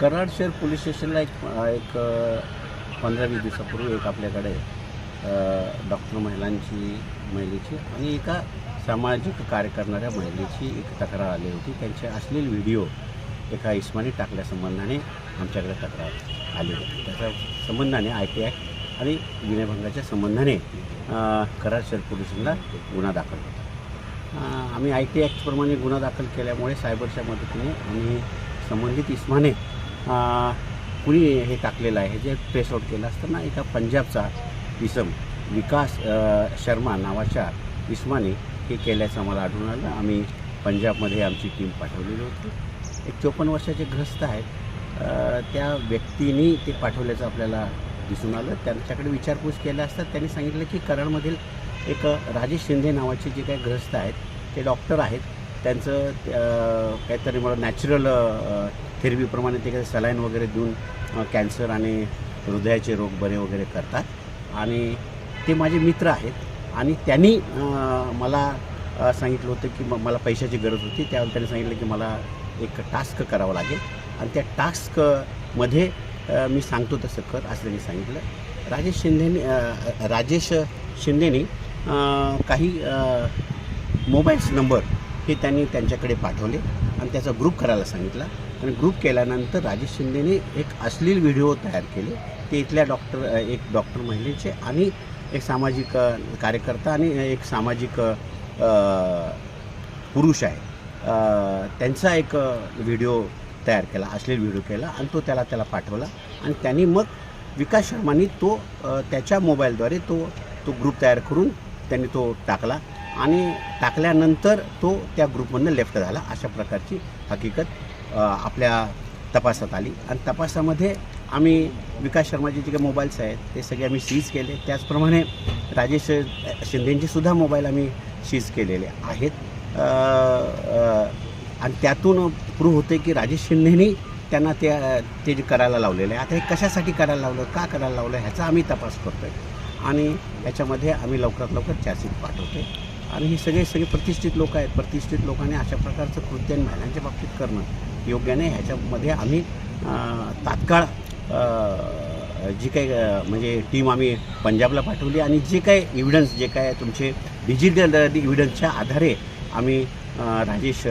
कराड शहर पोलीस स्टेशनला एक एक पंधरा वीस दिवसापूर्वी एक आपल्याकडे डॉक्टर महिलांची महिलेची आणि एका सामाजिक कार्य करणाऱ्या महिलेची एक तक्रार आली होती. त्यांचे असलेले व्हिडिओ एका इस्मानी टाकल्यासंबंधाने आमच्याकडे तक्रार आली होती. त्याच्या संबंधाने आय टी ॲक्ट आणि विनयभंगाच्या संबंधाने कराड शहर पोलिसांना गुन्हा दाखल होता. आम्ही आय टी ॲक्टप्रमाणे गुन्हा दाखल केल्यामुळे सायबरच्या मदतीने आम्ही संबंधित इस्माने कुणी हे टाकलेलं आहे जे ट्रेस आउट केलं असताना एका पंजाबचा इसम विकास शर्मा नावाच्या इस्माने हे केल्याचं आम्हाला आढळून आलं. आम्ही पंजाबमध्ये आमची टीम पाठवलेली होती. एक चोपन्न वर्षाचे ग्रस्त आहेत. त्या व्यक्तीने ते पाठवल्याचं आपल्याला दिसून आलं. त्यांच्याकडे विचारपूस केल्या असतात त्यांनी सांगितलं की कराडमधील एक राजेश शिंदे नावाचे जे काही ग्रस्त आहेत ते डॉक्टर आहेत. त्यांचं काहीतरी मला नॅचरल थेरपीप्रमाणे ते काही सलाईन वगैरे देऊन कॅन्सर आणि हृदयाचे रोग बरे वगैरे करतात. आणि ते माझे मित्र आहेत. आणि त्यांनी मला सांगितलं होतं की म मला पैशाची गरज होती. त्यावेळी त्यांनी सांगितलं की मला एक टास्क करावं लागेल. आणि त्या टास्कमध्ये मी सांगतो तसं कर असं त्यांनी सांगितलं. राजेश शिंदेने राजेश शिंदेनी काही मोबाईल्स नंबर हे त्यांनी त्यांच्याकडे पाठवले आणि त्याचा ग्रुप करायला सांगितला. आणि ग्रुप केल्यानंतर राजेश शिंदेने एक अश्लील व्हिडिओ तयार केले. ते इथल्या डॉक्टर एक डॉक्टर महिलेचे आणि एक सामाजिक कार्यकर्ता आणि एक सामाजिक पुरुष आहे. त्यांचा एक व्हिडिओ तयार केला अश्लील व्हिडिओ केला आणि तो त्याला त्याला पाठवला. आणि त्यांनी मग विकास शर्मानी तो त्याच्या मोबाईलद्वारे तो तो ग्रुप तयार करून त्यांनी तो टाकला. आणि टाकल्यानंतर तो त्या ग्रुपमधनं लेफ्ट झाला. अशा प्रकारची हकीकत आपल्या तपासात आली. आणि तपासामध्ये आम्ही विकास शर्माचे जे काही मोबाईल्स आहेत ते सगळे आम्ही सीज केले. त्याचप्रमाणे राजेश शिंदेंचे सुद्धा मोबाईल आम्ही सीज केलेले आहेत. आणि त्यातून प्रूव्ह होते की राजेश शिंदेनी त्यांना ते ते जे करायला लावलेलं आहे. आता हे कशासाठी करायला लावलं का करायला लावलं ह्याचा आम्ही तपास करतो आहे आणि याच्यामध्ये आम्ही लवकरात लवकर चार्जशीट आहे आणि हे सगळे सगळे प्रतिष्ठित लोक आहेत. प्रतिष्ठित लोकांनी अशा प्रकारचं कृत्य महिलांच्या बाबतीत करणं योग्य नाही. ह्याच्यामध्ये आम्ही तात्काळ जी काही म्हणजे टीम आम्ही पंजाबला पाठवली आणि जे काही इव्हिडन्स जे काय तुमचे डिजिटल इव्हिडन्सच्या आधारे आम्ही राजेश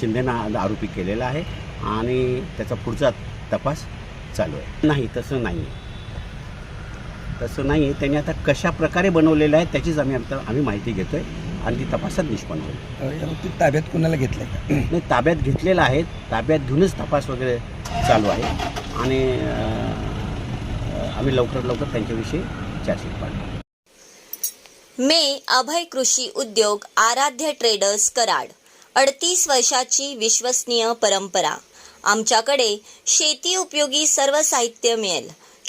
शिंदेना आरोपी केलेला आहे आणि त्याचा पुढचा तपास चालू आहे. नाही तसं नाही तसं नाही आहे त्यांनी आता कशा प्रकारे बनवलेलं आहे त्याचीच आम्ही आता आम्ही माहिती घेतो आहे आणि ती तपासात निष्पन्न होईल. ताब्यात कुणाला घेतलं का नाही ताब्यात घेतलेलं आहे. ताब्यात घेऊनच तपास वगैरे चालू आहे. आणि अं, आम्ही लवकरात लवकर त्यांच्याविषयी चार्जशीट पाठवू मे अभय कृषी उद्योग आराध्य ट्रेडर्स कराड. अडतीस वर्षाची विश्वसनीय परंपरा. आमच्याकडे शेती उपयोगी सर्व साहित्य मिळेल.